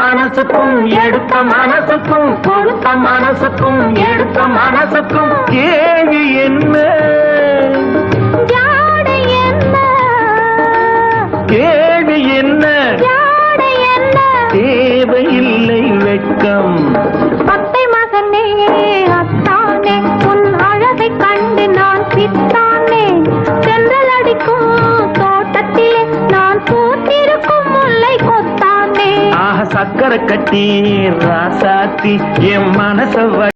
மனசுக்கும் எடுத்த மனசுக்கும் கொடுத்த மனசுக்கும் எடுத்த மனசுக்கும். கேள்வி என்ன? கேள்வி என்ன? தேவையில்லை வெட்கம். பத்தை மகனே அத்தானே உன் அழகை கண்டு நான் பித்தானே சென்றல் அடிக்கும் தோட்டத்திலே நான் சக்கரை கட்டி ராசாத்தி என் மனச